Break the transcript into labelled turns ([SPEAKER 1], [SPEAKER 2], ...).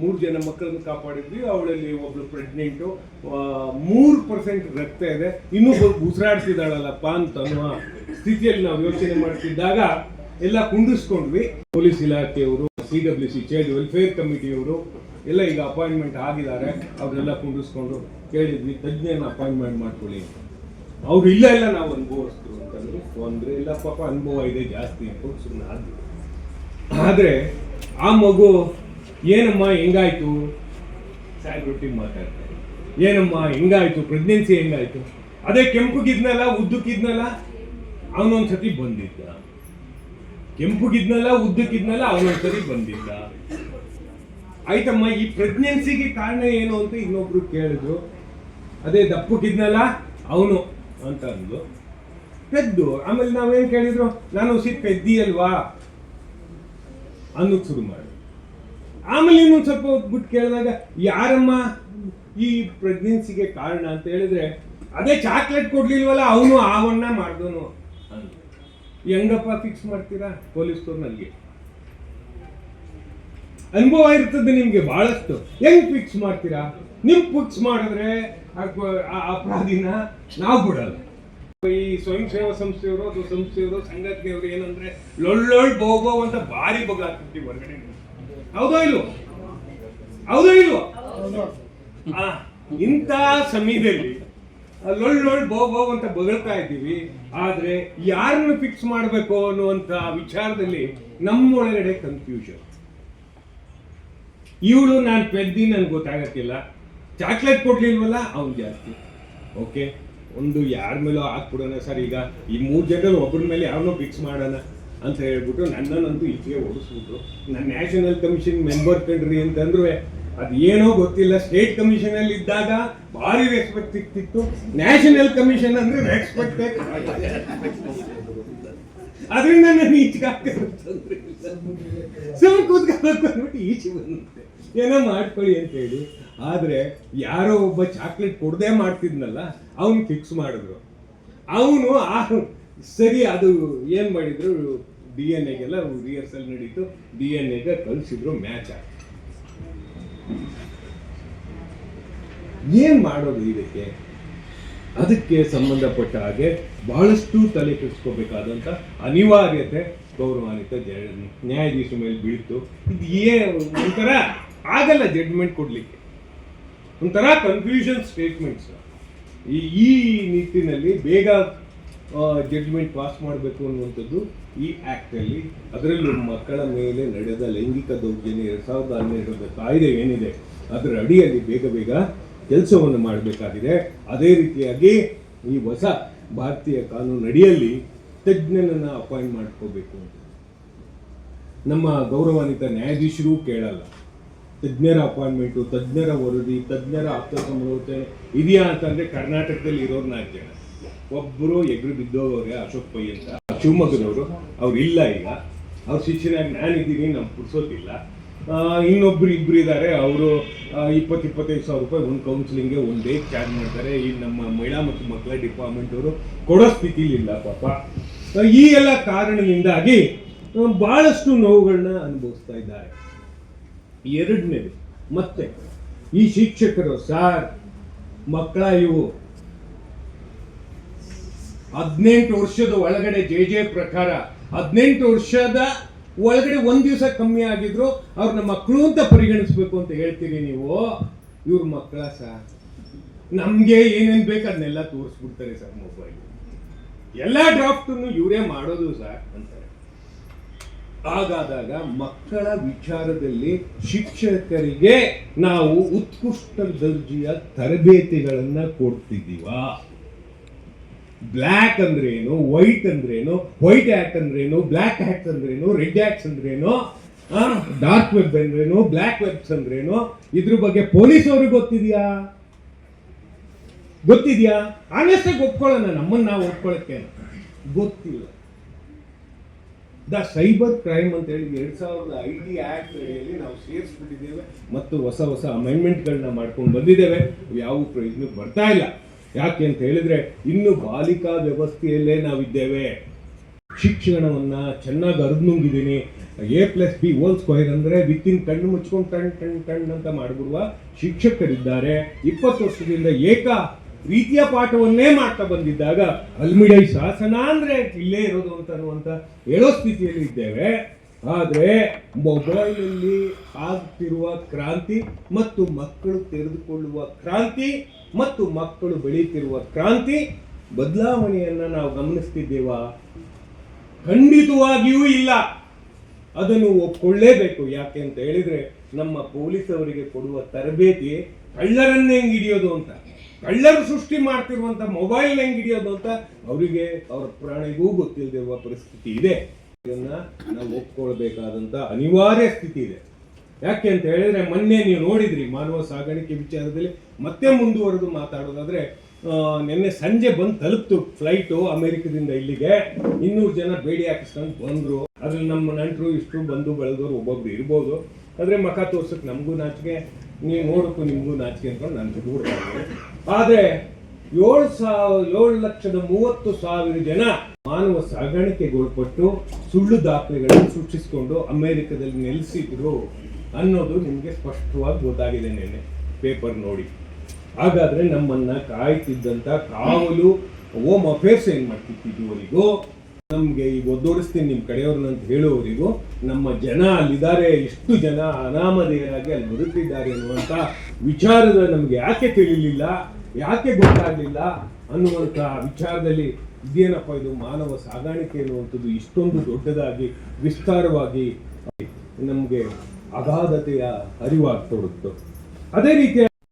[SPEAKER 1] ಮೂರು ಜನ ಮಕ್ಕಳನ್ನು ಕಾಪಾಡಿದ್ವಿ, ಅವಳಲ್ಲಿ ಒಬ್ಳು ಪ್ರೆಗ್ನೆಂಟು ಮೂರು ಪರ್ಸೆಂಟ್ ರಕ್ತ ಇದೆ. ಇನ್ನೊಬ್ಬರು ಉಸಿರಾಡ್ತಿದ್ದಾಳಲ್ಲಪ್ಪ ಅಂತ ಅನ್ನುವ ಸ್ಥಿತಿಯಲ್ಲಿ ನಾವು ಯೋಚನೆ ಮಾಡ್ತಿದ್ದಾಗ ಎಲ್ಲ ಕುಂಡಿಸ್ಕೊಂಡ್ವಿ. ಪೊಲೀಸ್ ಇಲಾಖೆಯವರು C W C child welfare ಕಮಿಟಿಯವರು ಎಲ್ಲ ಈಗ ಅಪಾಯಿಂಟ್ಮೆಂಟ್ ಆಗಿದ್ದಾರೆ. ಅವರೆಲ್ಲ ಕುಂಡಿಸ್ಕೊಂಡು ಕೇಳಿದ್ವಿ ತಜ್ಞನ ಅಪಾಯಿಂಟ್ಮೆಂಟ್ ಮಾಡ್ಕೊಳ್ಳಿ ಅವ್ರು ಇಲ್ಲ ಇಲ್ಲ, ನಾವು ಅನುಭವಿಸ್ತೀವಿ ಅಂತಂದ್ರೆ. ತೊಂದರೆ ಇಲ್ಲ ಪಾಪ ಅನುಭವ ಇದೆ, ಜಾಸ್ತಿ ಅಂತ ಸುಮ್ಮನೆ ಆದರೆ ಆ ಮಗು ಏನಮ್ಮ ಹೆಂಗಾಯ್ತು? ಸಾಯ್ಬಿಟ್ಟು ಮಾತಾಡ್ತಾರೆ ಏನಮ್ಮ ಹೆಂಗಾಯ್ತು? ಪ್ರೆಗ್ನೆನ್ಸಿ ಹೆಂಗಾಯ್ತು? ಅದೇ ಕೆಂಪುಗಿದ್ನಲ್ಲ ಉದ್ದಕ್ಕಿದ್ನಲ್ಲ ಅವನೊಂದ್ಸತಿ ಬಂದಿದ್ದ. ಕೆಂಪುಗಿದ್ನಲ್ಲ ಉದ್ದಕ್ಕಿದ್ನಲ್ಲ ಅವನೊಂದ್ಸತಿ ಬಂದಿದ್ದ. ಆಯ್ತಮ್ಮ ಈ ಪ್ರೆಗ್ನೆನ್ಸಿಗೆ ಕಾರಣ ಏನು ಅಂತ ಇನ್ನೊಬ್ರು ಕೇಳಿದ್ರು. ಅದೇ ದಪ್ಪಕ್ಕಿದ್ನಲ್ಲ ಅವನು ಅಂತ ಅಂದು ಪೆದ್ದು ಆಮೇಲೆ ನಾವೇನು ಕೇಳಿದ್ರು? ನಾನು ಸಿ ಪೆದ್ದಿ ಅಲ್ವಾ ಅನ್ನೋದು ಶುರು ಮಾಡಿ ಆಮೇಲೆ ಇನ್ನೊಂದು ಸ್ವಲ್ಪ ಬಿಟ್ಟು ಕೇಳಿದಾಗ, ಯಾರಮ್ಮ ಈ ಪ್ರೆಗ್ನೆನ್ಸಿಗೆ ಕಾರಣ ಅಂತ ಹೇಳಿದ್ರೆ, ಅದೇ ಚಾಕ್ಲೇಟ್ ಕೊಡ್ಲಿಲ್ವಲ್ಲ, ಅವನು ಆವನ್ನ ಮಾಡ್ದೋನು ಹೆಂಗಪ್ಪ ಫಿಕ್ಸ್ ಮಾಡ್ತೀರಾ? ಪೊಲೀಸ್ ನನಗೆ ಅನುಭವ ಇರ್ತದೆ ನಿಮ್ಗೆ ಬಹಳಷ್ಟು. ಹೆಂಗ್ ಫಿಕ್ಸ್ ಮಾಡ್ತೀರಾ? ನಿಮ್ ಫಿಕ್ಸ್ ಮಾಡಿದ್ರೆ ಆ ಅಪರಾಧಿನ ನಾವು ಬಿಡಲ್ಲ. ಈ ಸ್ವಯಂ ಸೇವಾ ಸಂಸ್ಥೆಯವರು ಅಥವಾ ಸಂಸ್ಥೆಯವರು, ಸಂಘಟನೆಯವರು ಏನಂದ್ರೆ, ಲೊಳ್ಳೊಳ್ ಬೋಗೋ ಅಂತ ಭಾರಿ ಬಗಾಗ್ತಿರ್ತೀವಿ ಹೊರಗಡೆ ಹೌದೋ ಇಲ್ವೋ? ಹೌದೋ ಇಲ್ವೋ? ಇಂಥ ಸಮಯದಲ್ಲಿ ಬೋ ಬೋ ಅಂತ ಬಗಳ್ತಾ ಇದ್ದೀವಿ. ಆದ್ರೆ ಯಾರನ್ನು ಫಿಕ್ಸ್ ಮಾಡಬೇಕು ಅನ್ನುವಂತ ವಿಚಾರದಲ್ಲಿ ನಮ್ಮೊಳಗಡೆ ಕನ್ಫ್ಯೂಷನ್ ಇವಳು ನಾನು ಪೆದ್ದಿ ನನ್ಗೆ ಗೊತ್ತಾಗತ್ತಿಲ್ಲ ಚಾಕ್ಲೇಟ್ ಕೊಡ್ಲಿಲ್ವಲ್ಲ? ಅವ್ನು ಜಾಸ್ತಿ. ಓಕೆ ಒಂದು ಯಾರ ಮೇಲೋ ಹಾಕ್ಬಿಡೋಣ ಸರ್ ಈಗ. ಈ ಮೂರು ಜನರಲ್ಲಿ ಒಬ್ಬರ ಮೇಲೆ ಯಾರನ್ನೂ ಫಿಕ್ಸ್ ಮಾಡೋಣ. ಅಂತ ಹೇಳ್ಬಿಟ್ಟು ನನ್ನನ್ನಂತೂ ಈಚೆಗೆ ಓಡಿಸ್ಬಿಟ್ರು ನಾನು ನ್ಯಾಷನಲ್ ಕಮಿಷನ್ ಮೆಂಬರ್ ಕಣ್ರಿ ಅಂತಂದ್ರು ಅದು ಏನೋ ಗೊತ್ತಿಲ್ಲ. ಸ್ಟೇಟ್ ಕಮಿಷನ್ ಅಲ್ಲಿ ಇದ್ದಾಗ ಭಾರಿ ರೆಸ್ಪೆಕ್ಟ್ ಸಿಕ್ತಿತ್ತು ನ್ಯಾಷನಲ್ ಕಮಿಷನ್ ಅಂದ್ರೆ ರೆಸ್ಪೆಕ್ಟ್ ಅದರಿಂದ ನಾನು ಈಚೆಗೆ ಆಗ್ತಿರ್ತಂದ್ರೆ ಸುಮ್ಮನೆ ಈಚೆ ಬಂದಂತೆ ಏನೋ ಮಾಡ್ಕೊಳ್ಳಿ ಅಂತ ಹೇಳಿ. ಆದ್ರೆ ಯಾರೋ ಒಬ್ಬ ಚಾಕ್ಲೇಟ್ ಕೊಡದೆ ಮಾಡ್ತಿದ್ನಲ್ಲ, ಅವನು ಫಿಕ್ಸ್ ಮಾಡಿದ್ರು. ಅವನು ಆ ಸರಿ, ಅದು ಏನು ಮಾಡಿದ್ರು? ಡಿ ಎನ್ ಎಗೆಲ್ಲ ರಿಹರ್ಸಲ್ ನಡೀತು. ಡಿ ಎನ್ ಎಗೆ ಕಳಿಸಿದ್ರು ಮ್ಯಾಚ್ ಆಗಿ. ಏನ್ ಮಾಡೋದು ಇದಕ್ಕೆ? ಅದಕ್ಕೆ ಸಂಬಂಧಪಟ್ಟ ಹಾಗೆ ಬಹಳಷ್ಟು ತಲೆ ಕೆಡಿಸ್ಕೋಬೇಕಾದಂತ ಅನಿವಾರ್ಯತೆ ಗೌರವಾನ್ವಿತ ನ್ಯಾಯಾಧೀಶ ಮೇಲೆ ಬೀಳ್ತು. ಇದು ಏ ಒಂಥರ ಆಗಲ್ಲ ಜಡ್ಮೆಂಟ್ ಕೊಡ್ಲಿಕ್ಕೆ. ಒಂಥರ ಕನ್ಫ್ಯೂಷನ್ ಸ್ಟೇಟ್ಮೆಂಟ್ಸ್ ಈ ನಿಟ್ಟಿನಲ್ಲಿ ಬೇಗ ಜಡ್ಮೆಂಟ್ ಪಾಸ್ ಮಾಡಬೇಕು ಅನ್ನುವಂಥದ್ದು ಈ ಆಕ್ಟ್ ಅಲ್ಲಿ. ಅದರಲ್ಲೂ ಮಕ್ಕಳ ಮೇಲೆ ನಡೆದ ಲೈಂಗಿಕ ದೌರ್ಜನ್ಯ ಎರಡು ಸಾವಿರದ ಹನ್ನೆರಡರ ಕಾಯ್ದೆ ಏನಿದೆ, ಅದರ ಅಡಿಯಲ್ಲಿ ಬೇಗ ಬೇಗ ಕೆಲಸವನ್ನು ಮಾಡಬೇಕಾಗಿದೆ. ಅದೇ ರೀತಿಯಾಗಿ ಈ ಹೊಸ ಭಾರತೀಯ ಕಾನೂನು ಅಡಿಯಲ್ಲಿ ತಜ್ಞನನ್ನ ಅಪಾಯಿಂಟ್ ಮಾಡ್ಕೋಬೇಕು ಅಂತ. ನಮ್ಮ ಗೌರವಾನ್ವಿತ ನ್ಯಾಯಾಧೀಶರು ಕೇಳಲ್ಲ. ತಜ್ಞರ ಅಪಾಯಿಂಟ್ಮೆಂಟು ತಜ್ಞರ ವರದಿ, ತಜ್ಞರ ಆಪ್ತ ಸಮಾಲೋಚನೆ ಇದೆಯಾ ಅಂತಂದರೆ ಕರ್ನಾಟಕದಲ್ಲಿ ಇರೋರು ಜನ. ಒಬ್ಬರು ಎಗ್ರು ಬಿದ್ದೋಗವ್ರೆ ಅಶೋಕ್ ಪೈ ಅಂತ ಶಿವಮೊಗ್ಗದವರು ಅವ್ರು ಇಲ್ಲ ಈಗ. ಅವ್ರ ಶಿಕ್ಷಣ ನಾನಿದ್ದೀನಿ ನಮ್ಗೆ ಆ, ಇನ್ನೊಬ್ರು ಇಬ್ರು ಇದ್ದಾರೆ ಅವರು ಇಪ್ಪತ್ತು ಇಪ್ಪತ್ತೈದು ಸಾವಿರ ರೂಪಾಯಿ ಒಂದು ಕೌನ್ಸಿಲಿಂಗ್ಗೆ ಒಂದು ಡೇ ಚಾರ್ಜ್ ಮಾಡ್ತಾರೆ. ಈ ನಮ್ಮ ಮಹಿಳಾ ಮತ್ತು ಮಕ್ಕಳ ಡಿಪಾರ್ಟ್ಮೆಂಟ್ ಅವರು ಕೊಡೋ ಸ್ಥಿತಿಲಿಲ್ಲ ಪಾಪ. ಈ ಎಲ್ಲ ಕಾರಣದಿಂದಾಗಿ ಭಾಳಷ್ಟು ನೋವುಗಳನ್ನ ಅನುಭವಿಸ್ತಾ ಇದ್ದಾರೆ. ಎರಡನೇದು ಮತ್ತೆ ಈ ಶಿಕ್ಷಕರು ಸಾರ್ ಮಕ್ಕಳ ಇವು ಹದಿನೆಂಟು ವರ್ಷದ ಒಳಗಡೆ ಜೆ ಜೆ ಪ್ರಕಾರ ಹದಿನೆಂಟು ವರ್ಷದ ಒಳಗಡೆ ಒಂದು ದಿವಸ ಕಮ್ಮಿ ಆಗಿದ್ರು ಅವ್ರನ್ನ ಮಕ್ಕಳು ಅಂತ ಪರಿಗಣಿಸ್ಬೇಕು ಅಂತ ಹೇಳ್ತೀರಿ ನೀವು. ಇವ್ರ ಮಕ್ಕಳ ಸರ್ ನಮಗೆ ಏನೇನು ಬೇಕು ಅದನ್ನೆಲ್ಲ ತೋರಿಸ್ಬಿಡ್ತಾರೆ ಸರ್ ಮೊಬೈಲ್ ಎಲ್ಲ ಡ್ರಾಫ್ಟನ್ನು ಇವರೇ ಮಾಡೋದು ಸರ್ ಅಂತಾರೆ. ಹಾಗಾದಾಗ ಮಕ್ಕಳ ವಿಚಾರದಲ್ಲಿ ಶಿಕ್ಷಕರಿಗೆ ನಾವು ಉತ್ಕೃಷ್ಟ ದರ್ಜೆಯ ತರಬೇತಿಗಳನ್ನ ಕೊಡ್ತಿದ್ದೀವಾ? ಬ್ಲ್ಯಾಕ್ ಅಂದ್ರೇನು ವೈಟ್ ಅಂದ್ರೇನು ವೈಟ್ ಆಕ್ಟ್ ಅಂದ್ರೇನು ಬ್ಲ್ಯಾಕ್ ಆಕ್ಟ್ ಅಂದ್ರೇನು ರೆಡ್ ಆ್ಯಕ್ಸ್ ಅಂದ್ರೇನು ಡಾರ್ಕ್ ವೆಬ್ ಅಂದ್ರೇನು ಬ್ಲ್ಯಾಕ್ ವೆಬ್ಸ್ ಅಂದ್ರೇನು, ಇದ್ರ ಬಗ್ಗೆ ಪೊಲೀಸ್ ಅವ್ರಿಗೆ ಗೊತ್ತಿದ್ಯಾ? ಗೊತ್ತಿದ್ಯಾ? ಆನೆಸ್ಟಾಗಿ ಒಪ್ಕೊಳ್ಳೋಣ, ನಮ್ಮನ್ನ ನಾವು ಒಪ್ಕೊಳ್ಳೋಕ್ಕೆ. ಗೊತ್ತಿಲ್ಲ. ದ ಸೈಬರ್ ಕ್ರೈಮ್ ಅಂತ ಹೇಳಿ ಎರಡ್ ಸಾವಿರದ ಐ ಟಿ ಆಕ್ಟ್ ಅಡಿಯಲ್ಲಿ ನಾವು ಸೇರಿಸ್ಬಿಟ್ಟಿದ್ದೇವೆ ಮತ್ತು ಹೊಸ ಹೊಸ ಅಮೆಂಡ್ಮೆಂಟ್ಗಳನ್ನ ಮಾಡ್ಕೊಂಡು ಬಂದಿದ್ದೇವೆ. ಯಾವ ಪ್ರಯೋಜನಕ್ಕೆ ಬರ್ತಾ ಇಲ್ಲ. ಯಾಕೆ ಅಂತ ಹೇಳಿದ್ರೆ ಇನ್ನು ಬಾಲಿಕಾ ವ್ಯವಸ್ಥೆಯಲ್ಲೇ ನಾವಿದ್ದೇವೆ. ಶಿಕ್ಷಣವನ್ನ ಚೆನ್ನಾಗಿ ಅರ್ನುಂಗಿದ್ದೀನಿ A plus B whole square ಅಂದರೆ ವಿತಿನ್ ಕಣ್ಣು ಮುಚ್ಕೊಂಡು ಟಣ್ ಟಣ್ ಟಣ್ ಅಂತ ಮಾಡಿಬಿಡುವ ಶಿಕ್ಷಕರಿದ್ದಾರೆ. ಇಪ್ಪತ್ತು ವರ್ಷದಿಂದ ಏಕ ರೀತಿಯ ಪಾಠವನ್ನೇ ಮಾಡ್ತಾ ಬಂದಿದ್ದಾಗ ಅಲ್ಮಿಡೈ ಶಾಸನ ಅಂದರೆ ಇಲ್ಲೇ ಇರೋದು ಅಂತ ಅನ್ನುವಂತ ಹೇಳೋ ಸ್ಥಿತಿಯಲ್ಲಿ ಇದ್ದೇವೆ. ಆದರೆ ಮೊಬೈಲಲ್ಲಿ ಆಗ್ತಿರುವ ಕ್ರಾಂತಿ ಮತ್ತು ಮಕ್ಕಳು ತೆರೆದುಕೊಳ್ಳುವ ಕ್ರಾಂತಿ ಮತ್ತು ಮಕ್ಕಳು ಬೆಳೀತಿರುವ ಕ್ರಾಂತಿ ಬದಲಾವಣೆಯನ್ನು ನಾವು ಗಮನಿಸ್ತಿದ್ದೇವಾ? ಖಂಡಿತವಾಗಿಯೂ ಇಲ್ಲ. ಅದನ್ನು ಒಪ್ಕೊಳ್ಳೇಬೇಕು. ಯಾಕೆ ಅಂತ ಹೇಳಿದ್ರೆ ನಮ್ಮ ಪೊಲೀಸವರಿಗೆ ಕೊಡುವ ತರಬೇತಿ ಕಳ್ಳರನ್ನೇ ಹೆಂಗೆ ಹಿಡಿಯೋದು ಅಂತ. ಕಳ್ಳರು ಸೃಷ್ಟಿ ಮಾಡ್ತಿರುವಂತ ಮೊಬೈಲ್ ಹೆಂಗೆ ಹಿಡಿಯೋದು ಅಂತ. ಅವರಿಗೆ, ಅವರ ಪ್ರಾಣಿಗೂ ಗೊತ್ತಿಲ್ಲದಿರುವ ಪರಿಸ್ಥಿತಿ ಇದೆ. ನಾವು ಒಪ್ಕೊಳ್ಬೇಕಾದಂತ ಅನಿವಾರ್ಯ ಸ್ಥಿತಿ ಇದೆ. ಯಾಕೆ ಅಂತ ಹೇಳಿದ್ರೆ ಮೊನ್ನೆ ನೀವು ನೋಡಿದ್ರಿ ಮಾನವ ಸಾಗಾಣಿಕೆ ವಿಚಾರದಲ್ಲಿ ಮತ್ತೆ ಮುಂದುವರೆದು ಮಾತಾಡೋದಾದ್ರೆ ನಿನ್ನೆ ಸಂಜೆ ಬಂದು ತಲುಪ್ತು ಫ್ಲೈಟು ಅಮೆರಿಕದಿಂದ ಇಲ್ಲಿಗೆ. ಇನ್ನೂರು ಜನ ಬೇಡಿ ಹಾಕಿಸ್ಕೊಂಡು ಬಂದ್ರು. ಅದ್ರಲ್ಲಿ ನಮ್ಮ ನಂಟರು ಇಷ್ಟು ಬಂದು ಬೆಳೆದವರು ಒಬ್ಬೊಬ್ರು ಇರ್ಬೋದು. ಆದರೆ ಮಖ ತೋರ್ಸಕ್ಕೆ ನಮಗೂ ನಾಚಿಕೆ. ನೀವು ನೋಡಕ್ಕೂ ನಿಮಗೂ ನಾಚಿಕೆ ಅಂದ್ಕೊಂಡು ನಾನು ಬಿಟ್ಬಿಡ್ತಾರೆ ಆದ್ರೆ ಏಳು ಸಾವಿರ ಏಳು ಲಕ್ಷದ ಮೂವತ್ತು ಸಾವಿರ ಜನ ಮಾನವ ಸಾಗಾಣಿಕೆಗೊಳಪಟ್ಟು ಸುಳ್ಳು ದಾಖಲೆಗಳನ್ನು ಸೃಷ್ಟಿಸಿಕೊಂಡು ಅಮೆರಿಕದಲ್ಲಿ ನೆಲೆಸಿದ್ರು ಅನ್ನೋದು ನಿಮಗೆ ಸ್ಪಷ್ಟವಾಗಿ ಗೊತ್ತಾಗಿದೆ ನಿನ್ನೆ ಪೇಪರ್ ನೋಡಿ. ಹಾಗಾದ್ರೆ ನಮ್ಮನ್ನ ಕಾಯ್ತಿದ್ದಂಥ ಕಾವಲು ಓಮ್ ಅಫೇರ್ಸ್ ಏನು ಮಾಡ್ತಿತ್ತು ಇದುವರೆಗೂ ನಮಗೆ ಈಗ ಒದ್ದೋಡಿಸ್ತೀನಿ ನಿಮ್ಮ ಕಡೆಯವ್ರನ್ನ ಅಂತ ಹೇಳುವವರಿಗೂ, ನಮ್ಮ ಜನ ಅಲ್ಲಿದ್ದಾರೆ, ಎಷ್ಟು ಜನ ಅನಾಮಧೇಯರಾಗಿ ಅಲ್ಲಿ ಬದುಕಿದ್ದಾರೆ ಅನ್ನುವಂತ ವಿಚಾರದ ನಮ್ಗೆ ಯಾಕೆ ತಿಳಿಲಿಲ್ಲ? ಯಾಕೆ ಗೊತ್ತಾಗ್ಲಿಲ್ಲ ಅನ್ನುವಂತ ವಿಚಾರದಲ್ಲಿ ಇದೇನಪ್ಪ ಇದು ಮಾನವ ಸಾಗಾಣಿಕೆ ಅನ್ನುವಂಥದ್ದು ಇಷ್ಟೊಂದು ದೊಡ್ಡದಾಗಿ, ವಿಸ್ತಾರವಾಗಿ ನಮಗೆ ಅಗಾಧತೆಯ ಅರಿವಾಗ್ತೊಡತ್ತು ಅದೇ ರೀತಿಯ